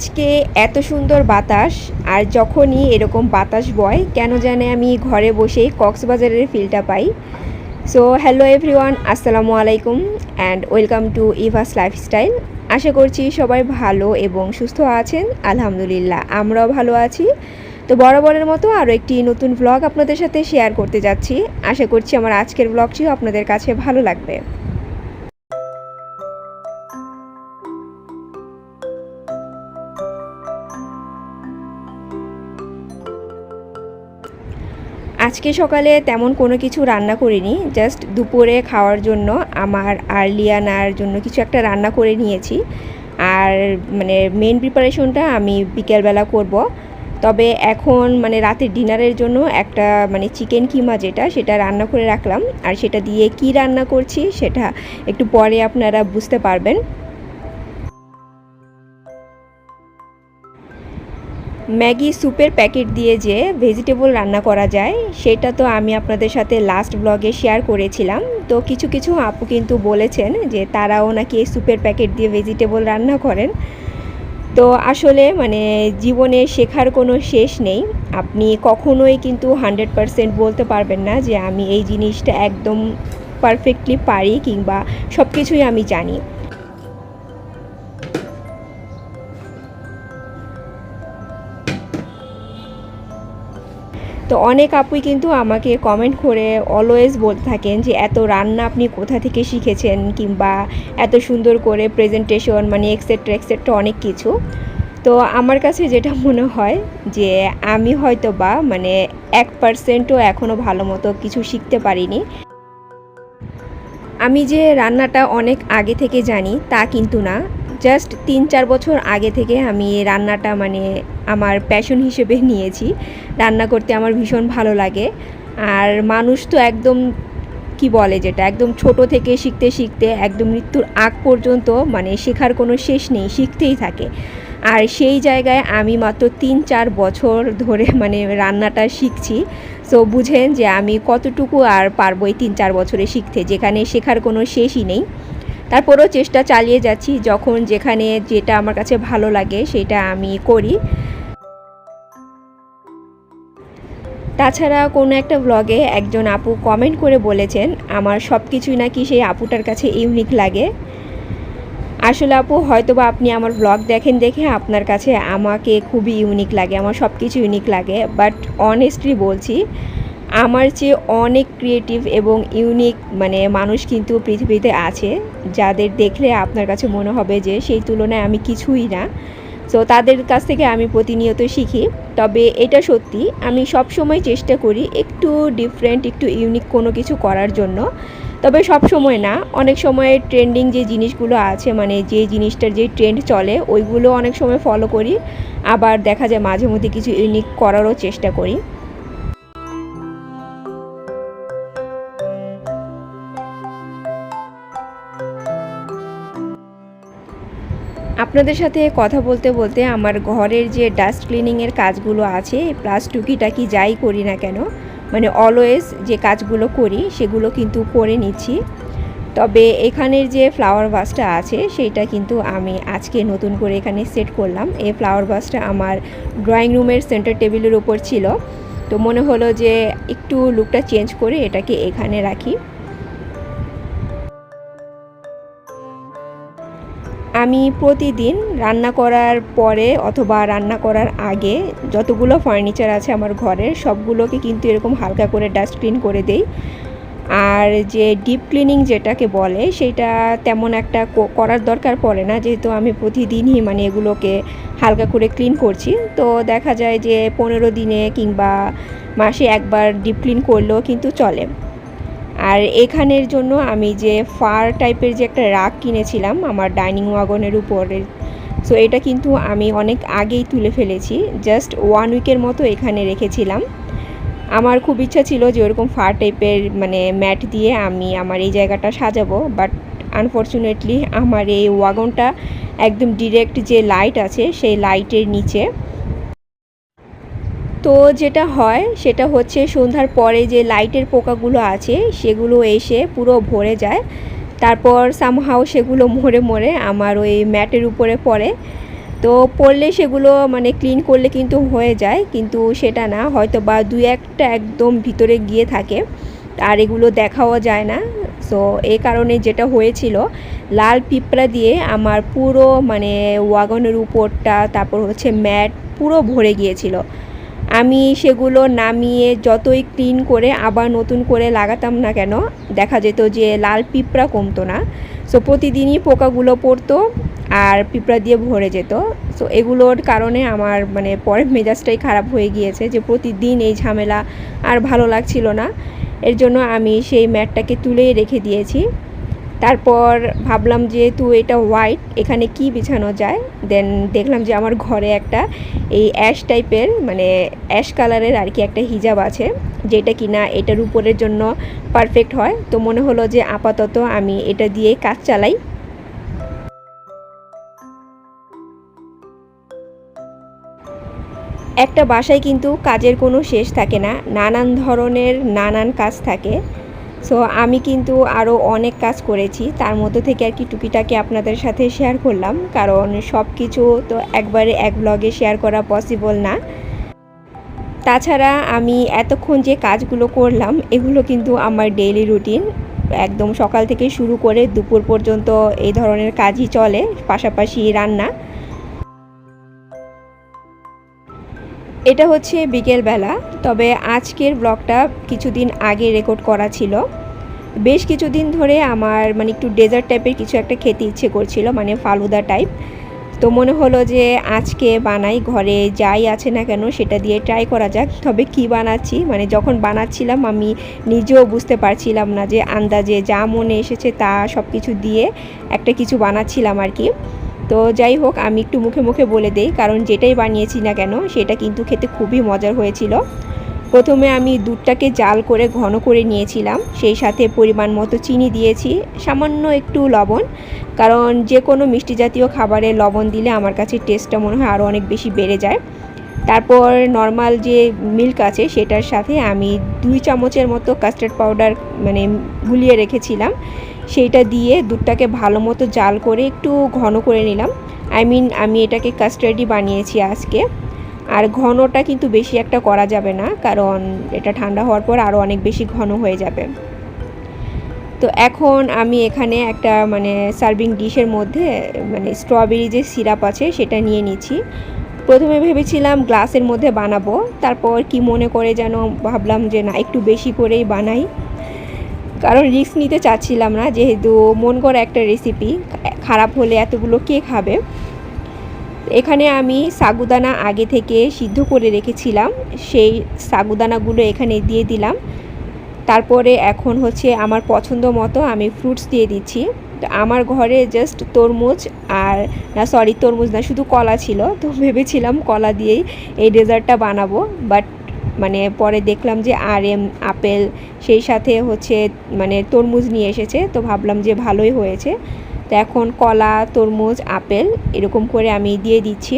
আজকে এত সুন্দর বাতাস আর যখনই এরকম বাতাস বয়, কেন জানে আমি ঘরে বসেই কক্সবাজারের ফিলটা পাই। সো হ্যালো এভরিওয়ান আসসালামু আলাইকুম and welcome to Eva's lifestyle আশা করছি সবাই ভালো এবং সুস্থ আছেন, আলহামদুলিল্লাহ, আমরাও ভালো আছি। তো বরাবরের মতো আরও একটি নতুন ব্লগ আপনাদের সাথে শেয়ার করতে যাচ্ছি। আশা করছি আমার আজকের ব্লগটিও আপনাদের কাছে ভালো লাগবে। আজকে সকালে তেমন কোনো কিছু রান্না করিনি জাস্ট দুপুরে খাওয়ার জন্য আমার আর লিয়ানার জন্য কিছু একটা রান্না করে নিয়েছি। আর মানে মেন প্রিপারেশনটা আমি বিকেলবেলা করব। তবে এখন মানে রাতের ডিনারের জন্য একটা মানে চিকেন কিমা যেটা, সেটা রান্না করে রাখলাম। আর সেটা দিয়ে কি রান্না করছি, সেটা একটু পরে আপনারা বুঝতে পারবেন। ম্যাগি স্যুপের প্যাকেট দিয়ে যে ভেজিটেবল রান্না করা যায়, সেটা তো আমি আপনাদের সাথে লাস্ট ব্লগে শেয়ার করেছিলাম। তো কিছু কিছু আপু কিন্তু বলেছেন যে তারাও নাকি এই স্যুপের প্যাকেট দিয়ে ভেজিটেবল রান্না করেন। তো আসলে মানে জীবনে শেখার কোনো শেষ নেই। আপনি কখনোই কিন্তু হান্ড্রেড পারসেন্ট বলতে পারবেন না যে আমি এই জিনিসটা একদম পারফেক্টলি পারি কিংবা সব কিছুই আমি জানি। তো অনেক আপুই কিন্তু আমাকে কমেন্ট করে অলওয়েজ বলতে থাকেন যে এত রান্না আপনি কোথা থেকে শিখেছেন কিংবা এত সুন্দর করে প্রেজেন্টেশন মানে এক্সেট্রা এক্সেট্রা অনেক কিছু। তো আমার কাছে যেটা মনে হয় যে আমি হয়তো বা মানে এক পার্সেন্টও এখনও ভালো মতো কিছু শিখতে পারিনি। আমি যে রান্নাটা অনেক আগে থেকে জানি তা কিন্তু না। জাস্ট তিন চার বছর আগে থেকে আমি রান্নাটা মানে আমার প্যাশন হিসেবে নিয়েছি। রান্না করতে আমার ভীষণ ভালো লাগে। আর মানুষ তো একদম, কি বলে যেটা, একদম ছোট থেকে শিখতে শিখতে, একদম মৃত্যুর আগ পর্যন্ত মানে শেখার কোনো শেষ নেই, শিখতেই থাকে। আর সেই জায়গায় আমি মাত্র তিন চার বছর ধরে মানে রান্নাটা শিখছি। সো বুঝেন যে আমি কতটুকু আর পারব এই তিন চার বছরে শিখতে, যেখানে শেখার কোনো শেষই নেই। তারপরেও চেষ্টা চালিয়ে যাচ্ছি, যখন যেখানে যেটা আমার কাছে ভালো লাগে সেটা আমি করি। তাছাড়া কোনো একটা ব্লগে একজন আপু কমেন্ট করে বলেছেন, আমার সব কিছুই নাকি সেই আপুটার কাছে ইউনিক লাগে। আসলে আপু হয়তো বা আপনি আমার ব্লগ দেখেন দেখে আপনার কাছে আমাকে খুবই ইউনিক লাগে, আমার সব কিছু ইউনিক লাগে বাট অনেস্টলি বলছি আমার চেয়ে অনেক ক্রিয়েটিভ এবং ইউনিক মানে মানুষ কিন্তু পৃথিবীতে আছে, যাদের দেখলে আপনার কাছে মনে হবে যে সেই তুলনায় আমি কিছুই না। সো তাদের কাছ থেকে আমি প্রতিনিয়ত শিখি। তবে এটা সত্যি, আমি সব সময় চেষ্টা করি একটু ডিফারেন্ট একটু ইউনিক কোনো কিছু করার জন্য। তবে সব সময় না, অনেক সময় ট্রেন্ডিং যে জিনিসগুলো আছে মানে যে জিনিসটার যে ট্রেন্ড চলে, ওইগুলো অনেক সময় ফলো করি। আবার দেখা যায় মাঝে মধ্যে কিছু ইউনিক করারও চেষ্টা করি। আপনাদের সাথে কথা বলতে বলতে আমার ঘরের যে ডাস্ট ক্লিনিংয়ের কাজগুলো আছে প্লাস টুকিটাকি যাই করি না কেন মানে অলওয়েজ যে কাজগুলো করি, সেগুলো কিন্তু করে নিচ্ছি। তবে এখানের যে ফ্লাওয়ার বাসটা আছে, সেইটা কিন্তু আমি আজকে নতুন করে এখানে সেট করলাম। এই ফ্লাওয়ার বাসটা আমার ড্রয়িং রুমের সেন্টার টেবিলের উপর ছিল। তো মনে হলো যে একটু লুকটা চেঞ্জ করে এটাকে এখানে রাখি। আমি প্রতিদিন রান্না করার পরে অথবা রান্না করার আগে যতগুলো ফার্নিচার আছে আমার ঘরের, সবগুলোকে কিন্তু এরকম হালকা করে ডাস্ট ক্লিন করে দেই। আর যে ডিপ ক্লিনিং যেটাকে বলে, সেটা তেমন একটা করার দরকার পড়ে না। যেহেতু আমি প্রতিদিনই মানে এগুলোকে হালকা করে ক্লিন করছি, তো দেখা যায় যে পনেরো দিনে কিংবা মাসে একবার ডিপ ক্লিন করলেও কিন্তু চলে। আর এখানের জন্য আমি যে ফার টাইপের যে একটা রাগ কিনেছিলাম আমার ডাইনিং ওয়াগনের উপরে সো এটা কিন্তু আমি অনেক আগেই তুলে ফেলেছি জাস্ট ওয়ান উইকের মতো এখানে রেখেছিলাম। আমার খুব ইচ্ছা ছিল যে ওরকম ফার টাইপের মানে ম্যাট দিয়ে আমি আমার এই জায়গাটা সাজাবো বাট আনফর্চুনেটলি আমার এই ওয়াগনটা একদম ডিরেক্ট যে লাইট আছে, সেই লাইটের নিচে তো যেটা হয়, সেটা হচ্ছে সন্ধ্যার পরে যে লাইটের পোকাগুলো আছে, সেগুলো এসে পুরো ভরে যায়। তারপর সামহাও সেগুলো মরে মরে আমার ওই ম্যাটের উপরে পড়ে। তো পড়লে সেগুলো মানে ক্লিন করলে কিন্তু হয়ে যায়, কিন্তু সেটা না হয়তো বা দুই একটা একদম ভিতরে গিয়ে থাকে, আর এগুলো দেখাও যায় না। সো এই কারণে যেটা হয়েছিল, লাল পিঁপড়া দিয়ে আমার পুরো মানে ওয়াগনের উপরটা, তারপর হচ্ছে ম্যাট পুরো ভরে গিয়েছিল। আমি সেগুলো নামিয়ে যতই ক্লিন করে আবার নতুন করে লাগাতাম না কেন, দেখা যেত যে লাল পিঁপড়া কমতো না। সো প্রতিদিনই পোকাগুলো পড়তো আর পিঁপড়া দিয়ে ভরে যেত। সো এগুলোর কারণে আমার মানে পরে মেজাজটাই খারাপ হয়ে গিয়েছে যে প্রতিদিন এই ঝামেলা আর ভালো লাগছিল না। এর জন্য আমি সেই ম্যাটটাকে তুলেই রেখে দিয়েছি। তারপর ভাবলাম যেহেতু এটা হোয়াইট এখানে কি বিছানো যায়? দেন দেখলাম যে আমার ঘরে একটা এই অ্যাশ টাইপের মানে অ্যাশ কালারের আর কি একটা হিজাব আছে, যেটা কি না এটার উপরের জন্য পারফেক্ট হয়। তো মনে হলো যে আপাতত আমি এটা দিয়ে কাজ চালাই। একটা বাসায় কিন্তু কাজের কোনো শেষ থাকে না, নানান ধরনের নানান কাজ থাকে। সো আমি কিন্তু আরও অনেক কাজ করেছি। তার মধ্যে থেকে আর কি টুকিটাকে আপনাদের সাথে শেয়ার করলাম। কারণ সব কিছু তো একবারে এক ব্লগে শেয়ার করা পসিবল না। তাছাড়া আমি এতক্ষণ যে কাজগুলো করলাম, এগুলো কিন্তু আমার ডেইলি রুটিন একদম সকাল থেকে শুরু করে দুপুর পর্যন্ত এই ধরনের কাজই চলে, পাশাপাশি রান্না। এটা হচ্ছে বিকেলবেলা, তবে আজকের ব্লগটা কিছুদিন আগে রেকর্ড করা ছিল। বেশ কিছুদিন ধরে আমার মানে একটু ডেজার্ট টাইপের কিছু একটা খেতে ইচ্ছে করছিল মানে ফালুদা টাইপ। তো মনে হলো যে আজকে বানাই, ঘরে যাই আছে না কেন সেটা দিয়ে ট্রাই করা যাক, তবে কি বানাচ্ছি? মানে যখন বানাচ্ছিলাম আমি নিজেও বুঝতে পারছিলাম না যে আন্দাজে যা মনে এসেছে তা সব কিছু দিয়ে একটা কিছু বানাচ্ছিলাম আর কি। তো যাই হোক, আমি একটু মুখে মুখে বলে দেই, কারণ যেটাই বানিয়েছি না কেন, সেটা কিন্তু খেতে খুবই মজার হয়েছিল। প্রথমে আমি দুধটাকে জাল করে ঘন করে নিয়েছিলাম, সেই সাথে পরিমাণ মতো চিনি দিয়েছি, সামান্য একটু লবণ, কারণ যে কোনো মিষ্টি জাতীয় খাবারে লবণ দিলে আমার কাছে টেস্টটা মনে হয় আরও অনেক বেশি বেড়ে যায়। তারপর নর্মাল যে মিল্ক আছে, সেটার সাথে আমি দুই চামচের মতো কাস্টার্ড পাউডার মানে গুলিয়ে রেখেছিলাম। সেইটা দিয়ে দুধটাকে ভালো মতো জাল করে একটু ঘন করে নিলাম। আই মিন আমি এটাকে কাস্টার্ডই বানিয়েছি আজকে। আর ঘনটা কিন্তু বেশি একটা করা যাবে না, কারণ এটা ঠান্ডা হওয়ার পর আরও অনেক বেশি ঘন হয়ে যাবে। তো এখন আমি এখানে একটা মানে সার্ভিং ডিশের মধ্যে মানে স্ট্রবেরি যে সিরাপ আছে সেটা নিয়ে নিচ্ছি। প্রথমে ভেবেছিলাম গ্লাসের মধ্যে বানাবো, তারপর কি মনে করে যেন ভাবলাম যে না, একটু বেশি করেই বানাই। কারণ রিস্ক নিতে চাচ্ছিলাম না, যেহেতু মন একটা রেসিপি খারাপ হলে এতগুলো কে খাবে এখানে আমি সাগুদানা আগে থেকে সিদ্ধ করে রেখেছিলাম, সেই সাগুদানাগুলো এখানে দিয়ে দিলাম। তারপরে এখন হচ্ছে আমার পছন্দ মতো আমি ফ্রুটস দিয়ে দিচ্ছি। তো আমার ঘরে জাস্ট তরমুজ আর, না সরি তরমুজ না, শুধু কলা ছিল। তো ভেবেছিলাম কলা দিয়েই এই ডেজার্টটা বানাবো বাট মানে পরে দেখলাম যে আর এম আপেল, সেই সাথে হচ্ছে মানে তরমুজ নিয়ে এসেছে। তো ভাবলাম যে ভালোই হয়েছে। তো এখন কলা, তরমুজ, আপেল এরকম করে আমি দিয়ে দিচ্ছি।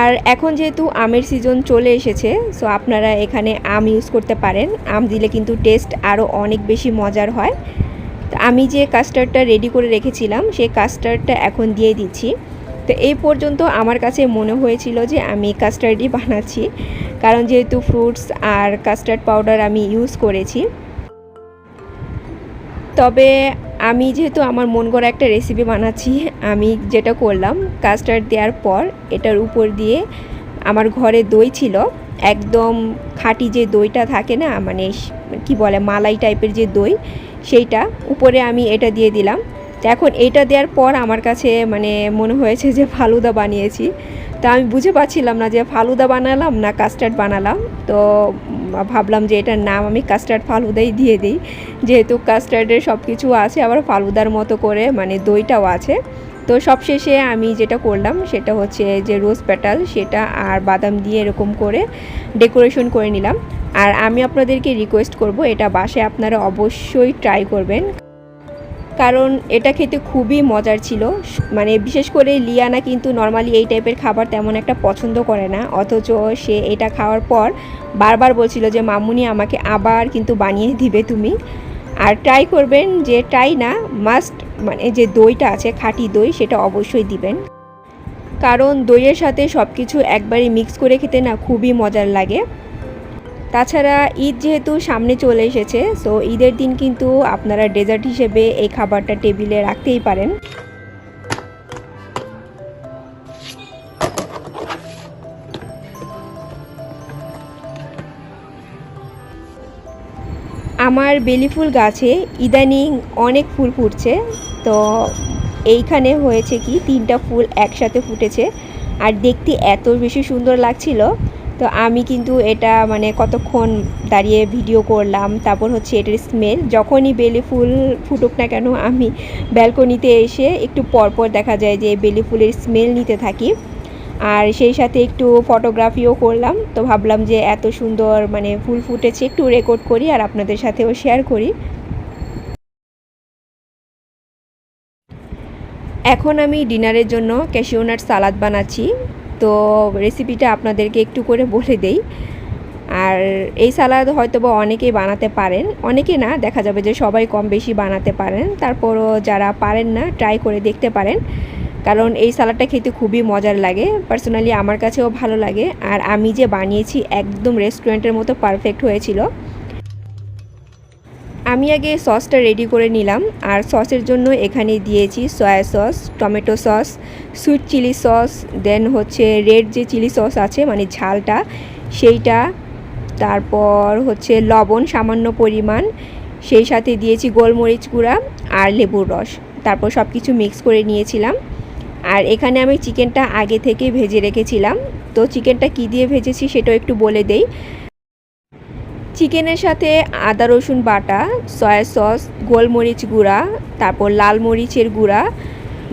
আর এখন যেহেতু আমের সিজন চলে এসেছে সো আপনারা এখানে আম ইউজ করতে পারেন। আম দিলে কিন্তু টেস্ট আরও অনেক বেশি মজার হয়। আমি যে কাস্টার্ডটা রেডি করে রেখেছিলাম, সেই কাস্টার্ডটা এখন দিয়ে দিচ্ছি। তো এই পর্যন্ত আমার কাছে মনে হয়েছিল যে আমি কাস্টার্ডই বানাচ্ছি, কারণ যেহেতু ফ্রুটস আর কাস্টার্ড পাউডার আমি ইউজ করেছি। তবে আমি যেহেতু আমার মন করা একটা রেসিপি বানাচ্ছি, আমি যেটা করলাম কাস্টার্ড দেওয়ার পর এটার উপর দিয়ে আমার ঘরে দই ছিল, একদম খাঁটি যে দইটা থাকে না মানে কি বলে, মালাই টাইপের যে দই সেইটা, উপরে আমি এটা দিয়ে দিলাম। তো এখন এটা দেওয়ার পর আমার কাছে মানে মনে হয়েছে যে ফালুদা বানিয়েছি। তো আমি বুঝে পাচ্ছিলাম না যে ফালুদা বানালাম না কাস্টার্ড বানালাম। তো ভাবলাম যে এটার নাম আমি কাস্টার্ড ফালুদাই দিয়ে দিই। যেহেতু কাস্টার্ডের সব কিছু আছে, আবার ফালুদার মতো করে মানে দইটাও আছে। তো সবশেষে আমি যেটা করলাম, সেটা হচ্ছে যে রোজ পেটাল সেটা আর বাদাম দিয়ে এরকম করে ডেকোরেশন করে নিলাম। আর আমি আপনাদেরকে রিকোয়েস্ট করব, এটা বাসায় আপনারা অবশ্যই ট্রাই করবেন। কারণ এটা খেতে খুবই মজার ছিল। মানে বিশেষ করে লিয়ানা কিন্তু নর্মালি এই টাইপের খাবার তেমন একটা পছন্দ করে না। অথচ সে এটা খাওয়ার পর বারবার বলছিল যে, মামুনি, আমাকে আবার কিন্তু বানিয়ে দিবে তুমি। আর ট্রাই করবেন যে ট্রাই না মাস্ট মানে যে দইটা আছে, খাঁটি দই, সেটা অবশ্যই দিবেন। কারণ দইয়ের সাথে সব কিছু একবারে মিক্স করে খেতে না খুবই মজার লাগে। তাছাড়া ঈদ যেহেতু সামনে চলে এসেছে সো ঈদের দিন কিন্তু আপনারা ডেজার্ট হিসেবে এই খাবারটা টেবিলে রাখতেই পারেন। আমার বেলি ফুল গাছে ইদানিং অনেক ফুল ফুটছে। তো এইখানে হয়েছে কি, তিনটা ফুল একসাথে ফুটেছে। আর দেখতে এত বেশি সুন্দর লাগছিল। তো আমি কিন্তু এটা মানে কতক্ষণ দাঁড়িয়ে ভিডিও করলাম, তারপর হচ্ছে এটার স্মেল যখনই বেলি ফুল ফুটুক না কেন, আমি ব্যালকনিতে এসে একটু পরপর দেখা যায় যে বেলি ফুলের স্মেল নিতে থাকি। আর সেই সাথে একটু ফটোগ্রাফিও করলাম। তো ভাবলাম যে এত সুন্দর মানে ফুল ফুটেছে, একটু রেকর্ড করি আর আপনাদের সাথেও শেয়ার করি। এখন আমি ডিনারের জন্য ক্যাশিওনাট সালাদ বানাচ্ছি। তো রেসিপিটা আপনাদেরকে একটু করে বলে দেই। আর এই সালাদ হয়তো বা অনেকেই বানাতে পারেন। অনেকে না, দেখা যাবে যে সবাই কম বেশি বানাতে পারেন। তারপরও যারা পারেন না ট্রাই করে দেখতে পারেন। কারণ এই সালাডটা খেতে খুবই মজার লাগে। পার্সোনালি আমার কাছেও ভালো লাগে। আর আমি যে বানিয়েছি, একদম রেস্টুরেন্টের মতো পারফেক্ট হয়েছিল। আমি আগে সসটা রেডি করে নিলাম, আর সসের জন্য এখানে দিয়েছি soy sauce tomato sauce sweet chili sauce then হচ্ছে রেড যে চিলি সস আছে মানে ঝালটা, সেইটা, তারপর হচ্ছে লবণ সামান্য পরিমাণ, সেই সাথে দিয়েছি গোলমরিচ গুঁড়া আর লেবুর রস, তারপর সব কিছু মিক্স করে নিয়েছিলাম। আর এখানে আমি চিকেনটা আগে থেকে ভেজে রেখেছিলাম, তো চিকেনটা কী দিয়ে ভেজেছি সেটাও একটু বলে দেই। চিকেনের সাথে আদা রসুন বাটা, সয়া সস, গোলমরিচ গুঁড়া, তারপর লাল মরিচের গুঁড়া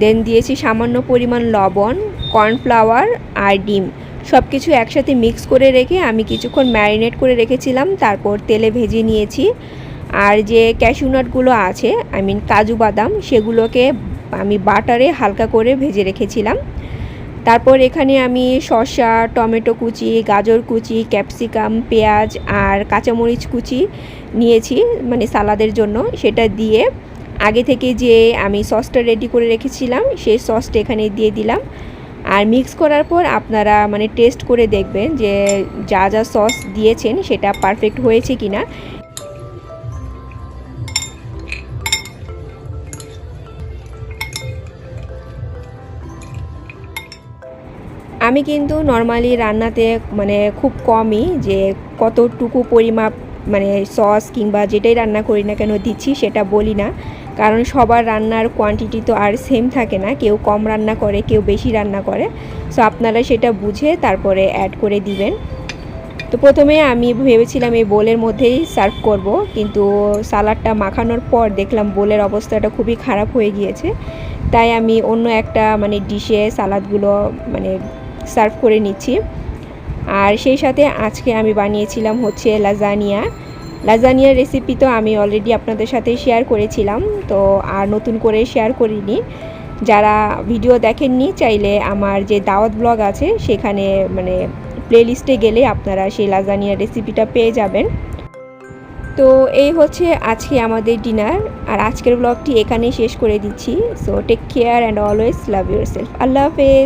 দেন দিয়েছি সামান্য পরিমাণ লবণ, কর্নফ্লাওয়ার আর ডিম। সব কিছু একসাথে মিক্স করে রেখে আমি কিছুক্ষণ ম্যারিনেট করে রেখেছিলাম, তারপর তেলে ভেজে নিয়েছি। আর যে ক্যাশিউনাটগুলো আছে আই মিন কাজু বাদাম, সেগুলোকে আমি বাটারে হালকা করে ভেজে রেখেছিলাম। তারপর এখানে আমি শসা, টমেটো কুচি, গাজর কুচি, ক্যাপসিকাম, পেঁয়াজ আর কাঁচামরিচ কুচি নিয়েছি মানে সালাদের জন্য। সেটা দিয়ে আগে থেকে যে আমি সসটা রেডি করে রেখেছিলাম, সেই সসটা এখানে দিয়ে দিলাম। আর মিক্স করার পর আপনারা মানে টেস্ট করে দেখবেন যে যা যা সস দিয়েছেন সেটা পারফেক্ট হয়েছে কি না আমি কিন্তু নর্মালি রান্নাতে মানে খুব কমই যে কতটুকু পরিমাপ মানে সস কিংবা যেটাই রান্না করি না কেন দিচ্ছি সেটা বলি না। কারণ সবার রান্নার কোয়ান্টিটি তো আর সেম থাকে না। কেউ কম রান্না করে, কেউ বেশি রান্না করে। সো আপনারা সেটা বুঝে তারপরে অ্যাড করে দিবেন। তো প্রথমে আমি ভেবেছিলাম এই বোলের মধ্যেই সার্ভ করব। কিন্তু সালাডটা মাখানোর পর দেখলাম বোলের অবস্থাটা খুবই খারাপ হয়ে গিয়েছে। তাই আমি অন্য একটা মানে ডিশে সালাদগুলো মানে সার্ভ করে নিচ্ছি। আর সেই সাথে আজকে আমি বানিয়েছিলাম হচ্ছে লাজানিয়া লাজানিয়ার রেসিপি তো আমি অলরেডি আপনাদের সাথে শেয়ার করেছিলাম, তো আর নতুন করে শেয়ার করিনি। যারা ভিডিও দেখেননি, চাইলে আমার যে দাওয়াত ব্লগ আছে, সেখানে মানে প্লেলিস্টে গেলে আপনারা সেই লাজানিয়ার রেসিপিটা পেয়ে যাবেন। তো এই হচ্ছে আজকে আমাদের ডিনার আর আজকের ব্লগটি এখানেই শেষ করে দিচ্ছি। So take care and always love yourself আল্লাহ হাফেজ।